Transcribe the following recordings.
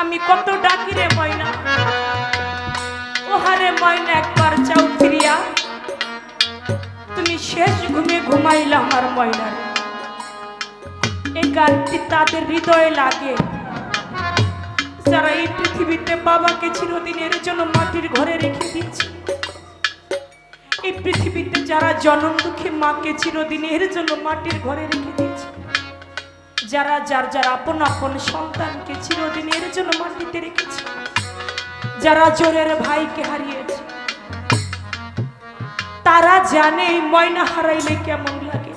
আমি কত ডাকি রে ময়না। ওহারে ময়না একবার চাও ফিরিয়া। তুমি শেষ ঘুমে ঘুমাইলা আমার ময়না। এই গানটি তাদের হৃদয়ে লাগে। যারা এই পৃথিবীতে বাবাকে চিরদিনের জন্য মাটির ঘরে রেখে দিয়েছে এই পৃথিবীতে যারা জনম দুঃখে মাকে চিরদিনের জন্য মাটির ঘরে রেখে দিয়েছে যারা যার যার আপন আপন সন্তানকে চিরদিনের জন্য মাটিতে রেখেছে, যারা জোরের ভাইকে হারিয়েছে, তারা জানে ময়না হারাইলে কেমন লাগে।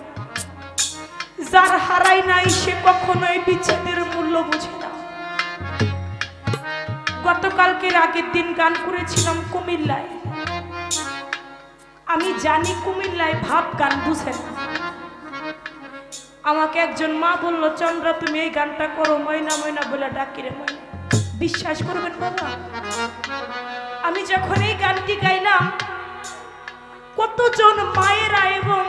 যার হারাই নাই সে কখনোই বিচ্ছেদের মূল্য বুঝে না। গতকালকের আগের দিন গান করেছিলাম কুমিল্লায়। আমি জানি কুমিল্লায় ভাব গান বুঝে না। আমাকে একজন মা বলল, চন্দ্র, তুমি এই গানটা করো, ময়না ময়না বলে ডাকিরে ময়না। বিশ্বাস করবেন বাবা, আমি যখন এই গানটি গাইলাম, কতজন মায়েরা এবং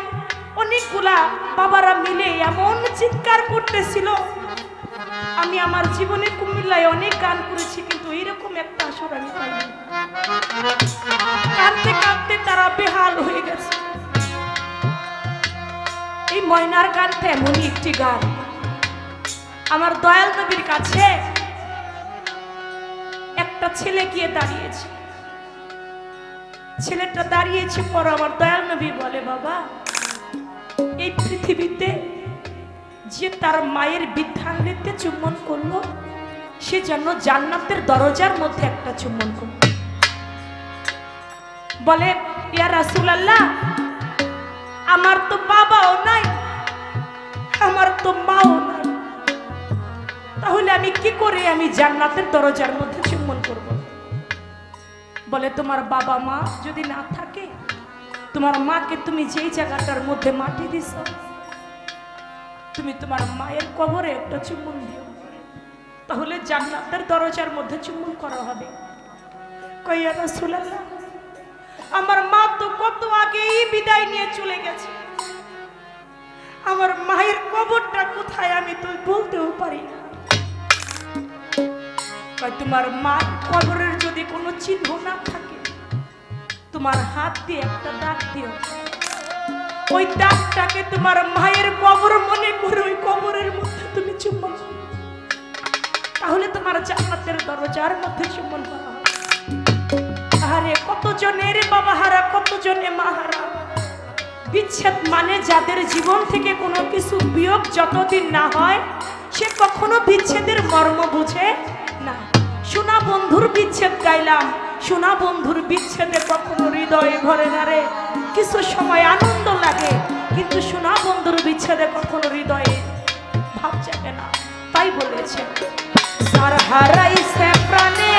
অনেকগুলা বাবারা মিলে এমন চিৎকার করতেছিল। আমি আমার জীবনে কুমিল্লায় অনেক গান করেছি, কিন্তু এইরকম একটা আসর আমি পাইনি। ময়নার গানটা এমনই একটি গান। আমার দয়াল নবীর কাছে একটা ছেলে গিয়ে দাঁড়িয়েছে। ছেলেটা দাঁড়িয়েছে পর আমার দয়াল নবী বলে, বাবা, এই পৃথিবীতে যে তার মায়ের বৃদ্ধাঙ্গিতে চুম্বন করল, সে যেন জান্নাতের দরজার মধ্যে একটা চুম্বন করল। বলে, ইয়া রাসূলুল্লাহ, আমার তো করে আমি জান্নাতের দরজার মধ্যে চুম্বন করব। বলে, তোমার বাবা মা যদি না থাকে, তোমার মাকে তুমি যেই জায়গাটার মধ্যে মাটি দিছ, তুমি তোমার মায়ের কবরে একটা চুম্বন দিও। তাহলে জান্নাতের দরজার মধ্যে চুম্বন করা হবে। কইয়া রাসূলুল্লাহ, আমার মা তো কত আগেই বিদায় নিয়ে চলে গেছে। আমার মায়ের কবরটা কোথায় আমি তো বলতেও পারি না। কয়, তোমার মার কবরের যদি কোনো চিহ্ন না থাকে তোমার হাত দিয়ে একটা দাগ দিও। ওই দাগটাকে তোমার মায়ের কবর মনে করে ওই কবরের মধ্যে তুমি চুম্বন তাহলে তোমার জান্নাতের দরজার মধ্যে চুম্বন করা আরে কতজনের বাবা হারা কতজনে মা হারা বিচ্ছেদ মানে যাদের জীবন থেকে কোনো কিছু বিয়োগ যতদিন না হয় সে কখনো বিচ্ছেদের মর্ম বুঝে বিচ্ছেদ গাইলাম। সোনা বন্ধুর বিচ্ছেদে কখনো হৃদয়ে ভরে না রে। কিছু সময় আনন্দ লাগে, কিন্তু সোনা বন্ধুর বিচ্ছেদে কখনো হৃদয়ে ভাব যাবে না তাই বলেছে, সার হারাইছে প্রাণে